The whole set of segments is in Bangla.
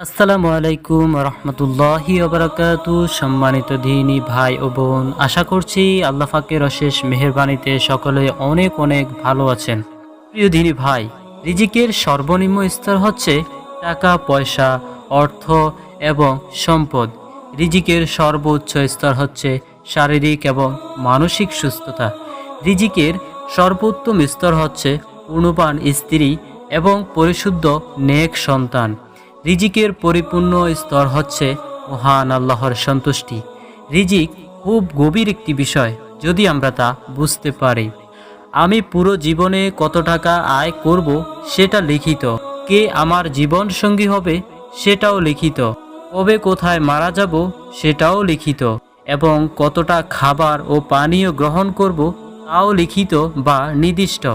আসসালামু আলাইকুম রহমতুল্লাহি ওবরাকাতু, সম্মানিত দিনী ভাই ও বোন। আশা করছি আল্লাহ ফাকের অশেষ মেহরবানিতে সকলে অনেক অনেক ভালো আছেন। প্রিয় দিনী ভাই, রিজিকের সর্বনিম্ন স্তর হচ্ছে টাকা, পয়সা, অর্থ এবং সম্পদ। রিজিকের সর্বোচ্চ স্তর হচ্ছে শারীরিক এবং মানসিক সুস্থতা। রিজিকের সর্বোত্তম স্তর হচ্ছে পূর্ণবান স্ত্রী এবং পরিশুদ্ধ নেক সন্তান। রিজিকের পরিপূর্ণ স্তর হচ্ছে মহান আল্লাহর সন্তুষ্টি। রিজিক খুব গভীর একটি বিষয়, যদি আমরা তা বুঝতে পারি। আমি পুরো জীবনে কত টাকা আয় করব সেটা লিখিত। কে আমার জীবন সঙ্গী হবে সেটাও লিখিত। কবে কোথায় মারা যাব সেটাও লিখিত। এবং কতটা খাবার ও পানীয় গ্রহণ করব তাও লিখিত বা নির্দিষ্ট।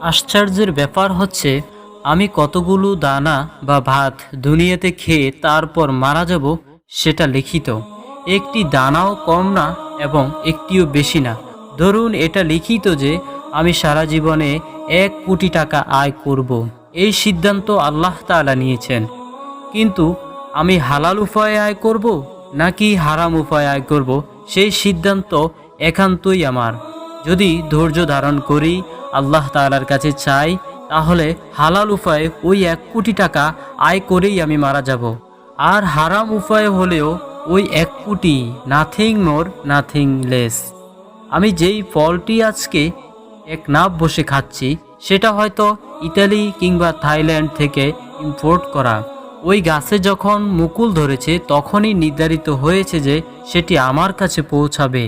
আশ্চর্যের ব্যাপার হচ্ছে আমি কতগুলো দানা বা ভাত দুনিয়াতে খেয়ে তারপর মারা যাব সেটা লিখিত। একটি দানাও কম না এবং একটিও বেশি না। ধরুন এটা লিখিত যে, আমি সারা জীবনে এক কোটি টাকা আয় করব। এই সিদ্ধান্ত আল্লাহ তাআলা নিয়েছেন। কিন্তু আমি হালাল উপায়ে আয় করব নাকি হারাম উপায়ে আয় করব, সেই সিদ্ধান্ত একান্তই আমার। যদি ধৈর্য ধারণ করি, আল্লাহ তাআলার কাছে চাই তাহলে হালাল উপায়ে ওই এক কোটি টাকা আয় করেই আমি মারা যাব। আর হারাম উপায়ে হলেও ওই এক কোটি নাথিং মোর নাথিং লেস আমি যেই ফলটি আজকে এক নাপ বসে খাচ্ছি, সেটা হয়তো ইতালি কিংবা থাইল্যান্ড থেকে ইম্পোর্ট করা। ওই গাছে যখন মুকুল ধরেছে, তখনই নির্ধারিত হয়েছে যে সেটি আমার কাছে পৌঁছাবে।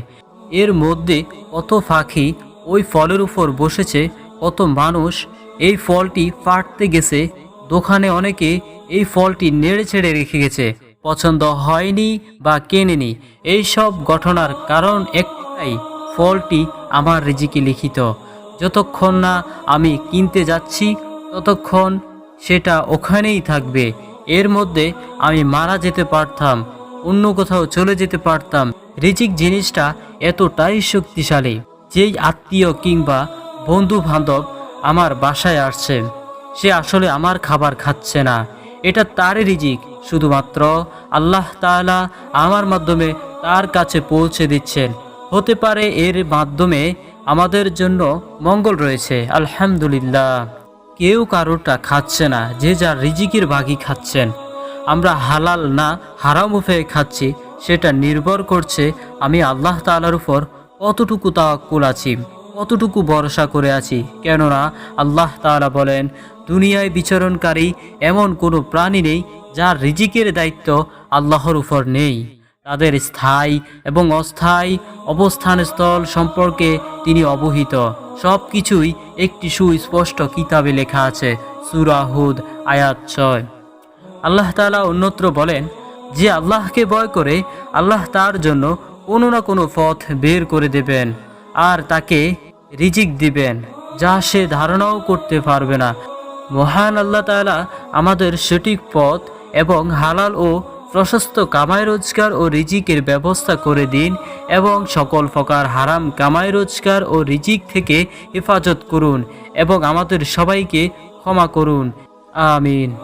এর মধ্যে কত পাখি ওই ফলের উপর বসেছে, কত মানুষ এই ফলটি ফাটতে গেছে। দোকানে অনেকে এই ফলটি নেড়ে ছেড়ে রেখে গেছে। পছন্দ হয়নি বা কেনেনি এই সব ঘটনার কারণ একটাই, ফলটি আমার রিজিকে লিখিত। যতক্ষণ না আমি কিনতে যাচ্ছি, ততক্ষণ সেটা ওখানেই থাকবে। এর মধ্যে আমি মারা যেতে পারতাম, অন্য কোথাও চলে যেতে পারতাম। রিজিক জিনিসটা এতটাই শক্তিশালী, যেই আত্মীয় কিংবা বন্ধু বান্ধব আমার বাসায় আসছে। সে আসলে আমার খাবার খাচ্ছে না। এটা তারই রিজিক। শুধুমাত্র আল্লাহ তাআলা আমার মাধ্যমে তার কাছে পৌঁছে দিচ্ছেন। হতে পারে এর মাধ্যমে আমাদের জন্য মঙ্গল রয়েছে। আলহামদুলিল্লাহ। কেউ কারোরটা খাচ্ছে না, যে যার রিজিকের ভাগই খাচ্ছেন। আমরা হালাল না হারাম উপায়ে খাচ্ছি, সেটা নির্ভর করছে আমি আল্লাহ তাআলার উপর কতটুকু তাওয়াক্কুল আছি। কতটুকু ভরসা করে আছি। কেননা আল্লাহ তাআলা বলেন, দুনিয়ায় বিচরণকারী এমন কোনো প্রাণী নেই যার রিজিকের দায়িত্ব আল্লাহর উপর নেই। তাদের স্থায়ী এবং অস্থায়ী অবস্থানস্থল সম্পর্কে তিনি অবহিত। সব কিছুই একটি সুস্পষ্ট কিতাবে লেখা আছে সুরাহুদ আয়াত ছয়। আল্লাহ তালা অন্যত্র বলেন, যে আল্লাহকে ভয় করে, আল্লাহ তার জন্য কোনো না কোনো পথ বের করে দেবেন। আর তাকে রিজিক দিবেন, যা সে ধারণাও করতে পারবে না। মহান আল্লাহ তাআলা আমাদের সঠিক পথ এবং হালাল ও প্রশস্ত কামাই রোজগার ও রিজিকের ব্যবস্থা করে দিন এবং সকল প্রকার হারাম কামাই রোজগার ও রিজিক থেকে হেফাজত করুন এবং আমাদের সবাইকে ক্ষমা করুন। আমিন।